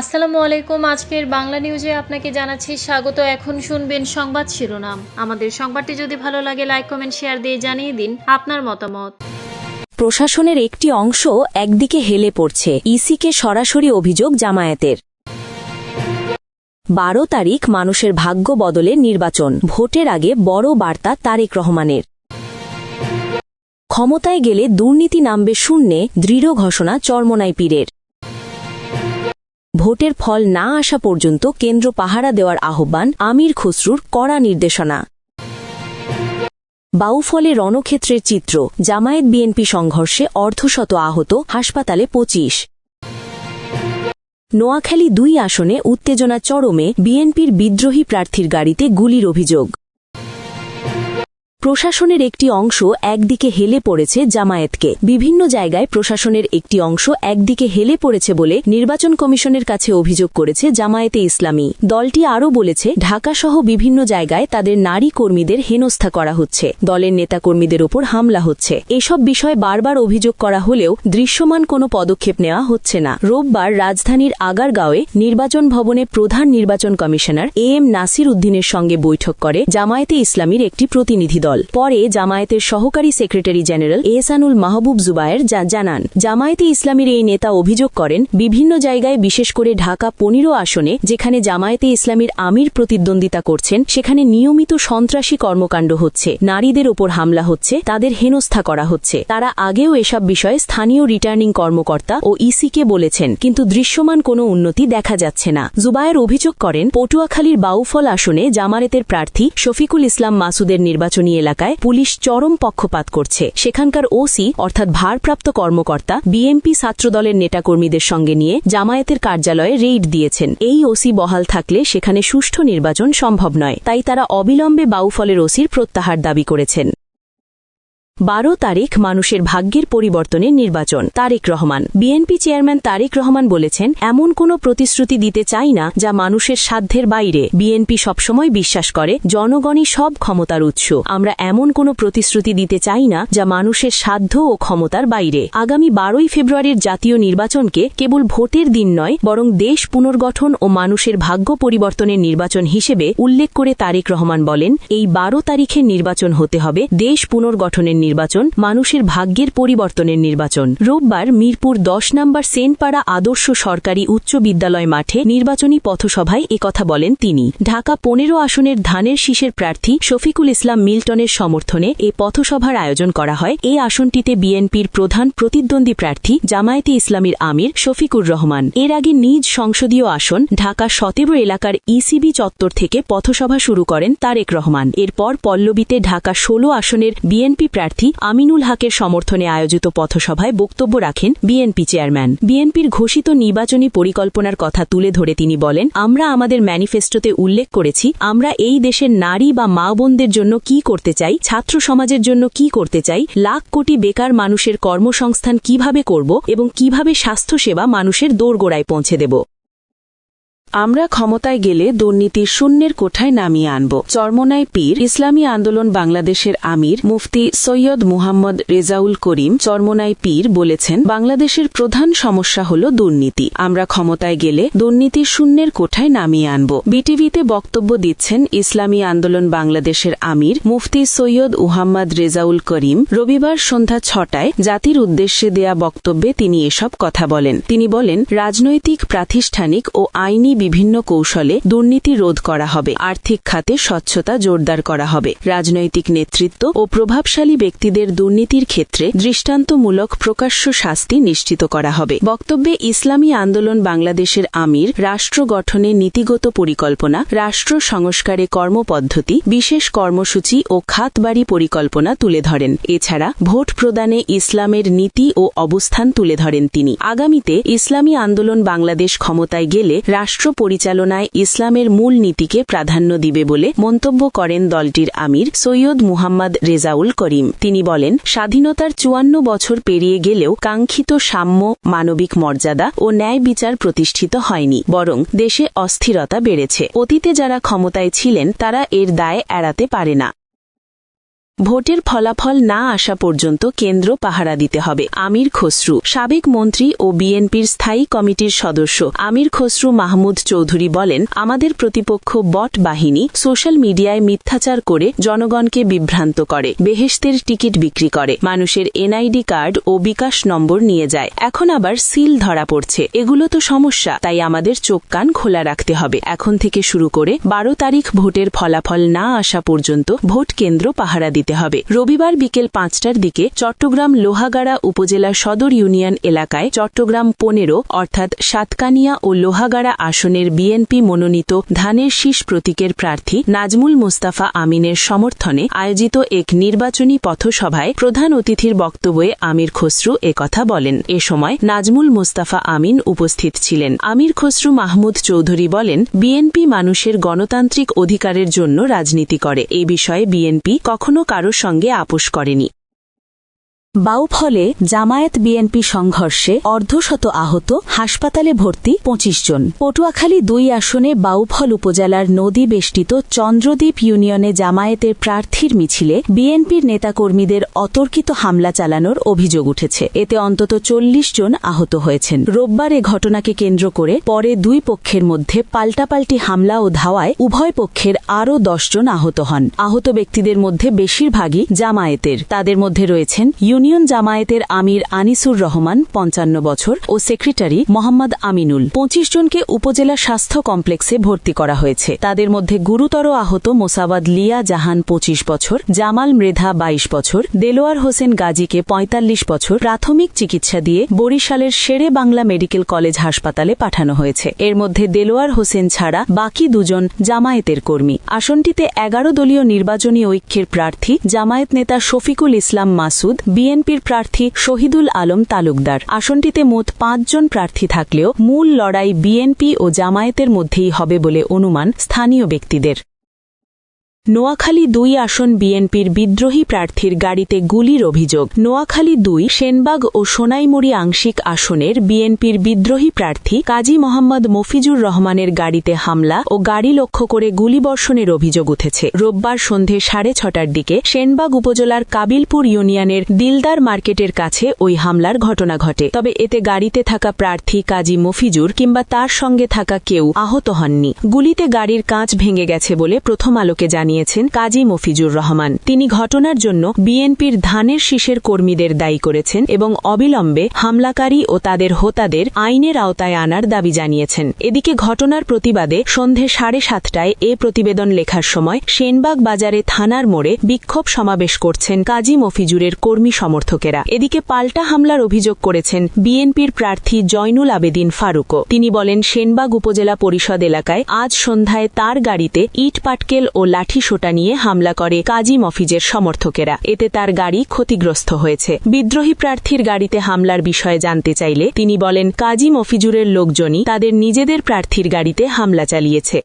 আসসালামু আলাইকুম। আজকের বাংলা নিউজে আপনাকে জানাচ্ছি স্বাগত। এখন শুনবেন সংবাদ শিরোনাম। আমাদের সংবাদটি যদি ভালো লাগে লাইক কমেন্ট শেয়ার দিয়ে জানিয়ে দিন আপনার মতামত। প্রশাসনের একটি অংশ একদিকে হেলে পড়ছে, ইসিকে সরাসরি অভিযোগ জামায়াতের। বারো তারিখ মানুষের ভাগ্য বদলে নির্বাচন, ভোটের আগে বড় বার্তা তারেক রহমানের। ক্ষমতায় গেলে দুর্নীতি নামবে শূন্যে, দৃঢ় ঘোষণা চরমনাই পীরের। ভোটের ফল না আসা পর্যন্ত কেন্দ্র পাহারা দেওয়ার আহ্বান আমির খসরুর কড়া নির্দেশনা। বাউফলে রণক্ষেত্রের চিত্র, জামায়াত বিএনপি সংঘর্ষে অর্ধশত আহত, হাসপাতালে পঁচিশ। নোয়াখালী দুই আসনে উত্তেজনা চরমে বিএনপির বিদ্রোহী প্রার্থীর গাড়িতে গুলির অভিযোগ। প্রশাসনের একটি অংশ একদিকে হেলে পড়েছে জামায়াতকে। বিভিন্ন জায়গায় প্রশাসনের একটি অংশ একদিকে হেলে পড়েছে বলে নির্বাচন কমিশনের কাছে অভিযোগ করেছে জামায়াতে ইসলামী। দলটি আরও বলেছে, ঢাকাসহ বিভিন্ন জায়গায় তাদের নারী কর্মীদের হেনস্থা করা হচ্ছে। দলের নেতাকর্মীদের ওপর হামলা হচ্ছে। এসব বিষয়ে বারবার অভিযোগ করা হলেও দৃশ্যমান কোনো পদক্ষেপ নেওয়া হচ্ছে না। রোববার রাজধানীর আগারগাঁওয়ে নির্বাচন ভবনে প্রধান নির্বাচন কমিশনার এ এম নাসির উদ্দিনের সঙ্গে বৈঠক করে জামায়াতে ইসলামীর একটি প্রতিনিধি দল। পরে জামায়াতের সহকারী সেক্রেটারি জেনারেল এহসানুল মাহবুব জুবায়ের জানান, জামায়াতে ইসলামীর এই নেতা অভিযোগ করেন, বিভিন্ন জায়গায় বিশেষ করে ঢাকা পনেরো আসনে, যেখানে জামায়াতে ইসলামীর আমির প্রতিদ্বন্দ্বিতা করছেন, সেখানে নিয়মিত সন্ত্রাসী কর্মকাণ্ড হচ্ছে, নারীদের ওপর হামলা হচ্ছে, তাদের হেনস্থা করা হচ্ছে। তারা আগেও এসব বিষয়ে স্থানীয় রিটার্নিং কর্মকর্তা ও ইসিকে বলেছেন, কিন্তু দৃশ্যমান কোনো উন্নতি দেখা যাচ্ছে না। জুবায়ের অভিযোগ করেন, পটুয়াখালীর বাউফল আসনে জামায়াতের প্রার্থী শফিকুল ইসলাম মাসুদের নির্বাচনী এলাকায় পুলিশ চরম পক্ষপাত করছে। সেখানকার ওসি অর্থাৎ ভারপ্রাপ্ত কর্মকর্তা বিএনপি ছাত্রদলের নেতাকর্মীদের সঙ্গে নিয়ে জামায়াতের কার্যালয়ে রেইড দিয়েছেন। এই ওসি বহাল থাকলে সেখানে সুষ্ঠু নির্বাচন সম্ভব নয়, তাই তারা অবিলম্বে বাউফলের ওসির প্রত্যাহার দাবি করেছেন। বারো তারিখ মানুষের ভাগ্যের পরিবর্তনের নির্বাচন, তারেক রহমান। বিএনপি চেয়ারম্যান তারেক রহমান বলেছেন, এমন কোনো প্রতিশ্রুতি দিতে চাই না যা মানুষের সাধ্যের বাইরে। বিএনপি সবসময় বিশ্বাস করে, জনগণই সব ক্ষমতার উৎস। আমরা এমন কোনো প্রতিশ্রুতি দিতে চাই না যা মানুষের সাধ্য ও ক্ষমতার বাইরে। আগামী বারোই ফেব্রুয়ারির জাতীয় নির্বাচনকে কেবল ভোটের দিন নয়, বরং দেশ পুনর্গঠন ও মানুষের ভাগ্য পরিবর্তনের নির্বাচন হিসেবে উল্লেখ করে তারেক রহমান বলেন, এই বারো তারিখের নির্বাচন হতে হবে, দেশ পুনর্গঠনের নির্বাচন, মানুষের ভাগ্যের পরিবর্তনের নির্বাচন। রোববার মিরপুর দশ নম্বর সেনপাড়া আদর্শ সরকারি উচ্চ বিদ্যালয় মাঠে নির্বাচনী পথসভায় একথা বলেন তিনি। ঢাকা পনেরো আসনের ধানের শীষের প্রার্থী শফিকুল ইসলাম মিল্টনের সমর্থনে এ পথসভার আয়োজন করা হয়। এই আসনটিতে বিএনপির প্রধান প্রতিদ্বন্দ্বী প্রার্থী জামায়াতে ইসলামীর আমির শফিকুর রহমান। এর আগে নিজ সংসদীয় আসন ঢাকা সতেরো এলাকার ইসিবি চত্বর থেকে পথসভা শুরু করেন তারেক রহমান। এরপর পল্লবীতে ঢাকা ষোলো আসনের বিএনপি প্রার্থী আমিনুল হকের সমর্থনে আয়োজিত পথসভায় বক্তব্য রাখেন বিএনপি চেয়ারম্যান। বিএনপির ঘোষিত নির্বাচনী পরিকল্পনার কথা তুলে ধরে তিনি বলেন, আমরা আমাদের ম্যানিফেস্টোতে উল্লেখ করেছি, আমরা এই দেশের নারী বা মা বোনদের জন্য কি করতে চাই, ছাত্র সমাজের জন্য কি করতে চাই, লাখ কোটি বেকার মানুষের কর্মসংস্থান কীভাবে করব এবং কীভাবে স্বাস্থ্যসেবা মানুষের দোরগোড়ায় পৌঁছে দেব। আমরা ক্ষমতায় গেলে দুর্নীতির শূন্যের কোঠায় নামিয়ে আনব। চরমনাই পীর, ইসলামী আন্দোলন বাংলাদেশের আমির, মুফতি সৈয়দ মুহাম্মদ রেজাউল করিম চরমনাই পীর বলেছেন, বাংলাদেশের প্রধান সমস্যা হল দুর্নীতি। আমরা ক্ষমতায় গেলে দুর্নীতির শূন্যের কোঠায় নামিয়ে আনব। বিটিভিতে বক্তব্য দিচ্ছেন ইসলামী আন্দোলন বাংলাদেশের আমির, মুফতি সৈয়দ উহাম্মদ রেজাউল করিম। রবিবার সন্ধ্যা ছটায় জাতির উদ্দেশ্যে দেয়া বক্তব্যে তিনি এসব কথা বলেন। তিনি বলেন, রাজনৈতিক, প্রাতিষ্ঠানিক ও আইনি বিভিন্ন কৌশলে দুর্নীতি রোধ করা হবে, আর্থিক খাতে স্বচ্ছতা জোরদার করা হবে। রাজনৈতিক নেতৃত্ব ও প্রভাবশালী ব্যক্তিদের দুর্নীতির ক্ষেত্রে দৃষ্টান্তমূলক প্রকাশ্য শাস্তি নিশ্চিত করা হবে। বক্তব্যে ইসলামী আন্দোলন বাংলাদেশের আমির, রাষ্ট্র গঠনে নীতিগত পরিকল্পনা, রাষ্ট্র সংস্কারে কর্মপদ্ধতি, বিশেষ কর্মসূচি ও খাতবাড়ি পরিকল্পনা তুলে ধরেন। এছাড়া ভোট প্রদানে ইসলামের নীতি ও অবস্থান তুলে ধরেন তিনি। আগামীতে ইসলামী আন্দোলন বাংলাদেশ ক্ষমতায় গেলে রাষ্ট্র পরিচালনায় ইসলামের মূল নীতিকে প্রাধান্য দিবে বলে মন্তব্য করেন দলটির আমির সৈয়দ মুহাম্মদ রেজাউল করিম। তিনি বলেন, স্বাধীনতার চুয়ান্ন বছর পেরিয়ে গেলেও কাঙ্ক্ষিত সাম্য, মানবিক মর্যাদা ও ন্যায় বিচার প্রতিষ্ঠিত হয়নি, বরং দেশে অস্থিরতা বেড়েছে। অতীতে যারা ক্ষমতায় ছিলেন, তারা এর দায় এড়াতে পারে না। ভোটের ফলাফল না আসা পর্যন্ত কেন্দ্র পাহারা দিতে হবে। আমির খসরু, সাবেক মন্ত্রী ও বিএনপির স্থায়ী কমিটির সদস্য। আমির খসরু মাহমুদ চৌধুরী বলেন, আমাদের প্রতিপক্ষ বট বাহিনী সোশ্যাল মিডিয়ায় মিথ্যাচার করে জনগণকে বিভ্রান্ত করে, বেহেশতের টিকিট বিক্রি করে, মানুষের এনআইডি কার্ড ও বিকাশ নম্বর নিয়ে যায়। এখন আবার সিল ধরা পড়ছে। এগুলো তো সমস্যা, তাই আমাদের চোখ কান খোলা রাখতে হবে। এখন থেকে শুরু করে বারো তারিখ ভোটের ফলাফল না আসা পর্যন্ত ভোট কেন্দ্র পাহারা দিতে হবে। রবিবার বিকেল পাঁচটার দিকে চট্টগ্রাম লোহাগাড়া উপজেলা সদর ইউনিয়ন এলাকায় চট্টগ্রাম পনেরো, অর্থাৎ সাতকানিয়া ও লোহাগাড়া আসনের বিএনপি মনোনীত ধানের শীষ প্রতীকের প্রার্থী নাজমুল মোস্তাফা আমিনের সমর্থনে আয়োজিত এক নির্বাচনী পথসভায় প্রধান অতিথির বক্তব্যে আমির খসরু একথা বলেন। এ সময় নাজমুল মোস্তাফা আমিন উপস্থিত ছিলেন। আমির খসরু মাহমুদ চৌধুরী বলেন, বিএনপি মানুষের গণতান্ত্রিক অধিকারের জন্য রাজনীতি করে। এই বিষয়ে বিএনপি কখনো কারোর সঙ্গে আপোষ করেনি। বাউফলে জামায়াত বিএনপি সংঘর্ষে অর্ধশত আহত, হাসপাতালে ভর্তি পঁচিশ জন। পটুয়াখালী দুই আসনে বাউফল উপজেলার নদী বেষ্টিত চন্দ্রদ্বীপ ইউনিয়নে জামায়াতের প্রার্থীর মিছিলে বিএনপির নেতাকর্মীদের অতর্কিত হামলা চালানোর অভিযোগ উঠেছে। এতে অন্তত চল্লিশ জন আহত হয়েছেন। রোববার এ ঘটনাকে কেন্দ্র করে পরে দুই পক্ষের মধ্যে পাল্টাপাল্টি হামলা ও ধাওয়ায় উভয় পক্ষের আরও জন আহত হন। আহত ব্যক্তিদের মধ্যে বেশিরভাগই জামায়াতের। তাদের মধ্যে রয়েছেন ইউনিয়ন জামায়াতের আমির আনিসুর রহমান, পঞ্চান্ন বছর, ও সেক্রেটারি মোহাম্মদ আমিনুল, পঁচিশ জনকে উপজেলা স্বাস্থ্য কমপ্লেক্সে ভর্তি করা হয়েছে। তাদের মধ্যে গুরুতর আহত মোসাবাদ লিয়া জাহান, পঁচিশ বছর, জামাল মৃধা, বাইশ বছর, দেলোয়ার হোসেন গাজীকে ৪৫ বছর প্রাথমিক চিকিৎসা দিয়ে বরিশালের শেরে বাংলা মেডিকেল কলেজ হাসপাতালে পাঠানো হয়েছে। এর মধ্যে দেলোয়ার হোসেন ছাড়া বাকি দুজন জামায়াতের কর্মী। আসনটিতে এগারো দলীয় নির্বাচনী ঐক্যের প্রার্থী জামায়াত নেতা শফিকুল ইসলাম মাসুদ বিএনপির প্রার্থী শহীদুল আলম তালুকদার। আসনটিতে মোট পাঁচজন প্রার্থী থাকলেও মূল লড়াই বিএনপি ও জামায়াতের মধ্যেই হবে বলে অনুমান স্থানীয় ব্যক্তিদের। নোয়াখালী দুই আসন বিএনপির বিদ্রোহী প্রার্থীর গাড়িতে গুলির অভিযোগ। নোয়াখালী দুই, সেনবাগ ও সোনাইমুড়ি আংশিক আসনের বিএনপির বিদ্রোহী প্রার্থী কাজী মোহাম্মদ মফিজুর রহমানের গাড়িতে হামলা ও গাড়ি লক্ষ্য করে গুলিবর্ষণের অভিযোগ উঠেছে। রোববার সন্ধে সাড়ে ছটার দিকে সেনবাগ উপজেলার কাবিলপুর ইউনিয়নের দিলদার মার্কেটের কাছে ওই হামলার ঘটনা ঘটে। তবে এতে গাড়িতে থাকা প্রার্থী কাজী মফিজুর কিংবা তার সঙ্গে থাকা কেউ আহত হননি। গুলিতে গাড়ির কাঁচ ভেঙে গেছে বলে প্রথম আলোকে জানিয়েছেন কাজী মফিজুর রহমান। তিনি ঘটনার জন্য বিএনপির ধানের শীষের কর্মীদের দায়ী করেছেন এবং অবিলম্বে হামলাকারী ও তাদের হোতাদের আইনের আওতায় আনার দাবি জানিয়েছেন। এদিকে ঘটনার প্রতিবাদে সন্ধে সাড়ে সাতটায় এ প্রতিবেদন লেখার সময় সেনবাগ বাজারে থানার মোড়ে বিক্ষোভ সমাবেশ করছেন কাজী মফিজুরের কর্মী সমর্থকেরা। এদিকে পাল্টা হামলার অভিযোগ করেছেন বিএনপির প্রার্থী জয়নুল আবেদিন ফারুকও। তিনি বলেন, সেনবাগ উপজেলা পরিষদ এলাকায় আজ সন্ধ্যায় তার গাড়িতে ইট পাটকেল ও লাঠি সোটা নিয়ে হামলা করে কাজী মফিজের সমর্থকেরা। এতে তার গাড়ি ক্ষতিগ্রস্ত হয়েছে। বিদ্রোহী প্রার্থীর গাড়িতে হামলার বিষয়ে জানতে চাইলে তিনি বলেন কাজী মফিজুরের লোকজনই তাদের নিজেদের প্রার্থীর গাড়িতে হামলা চালিয়েছে।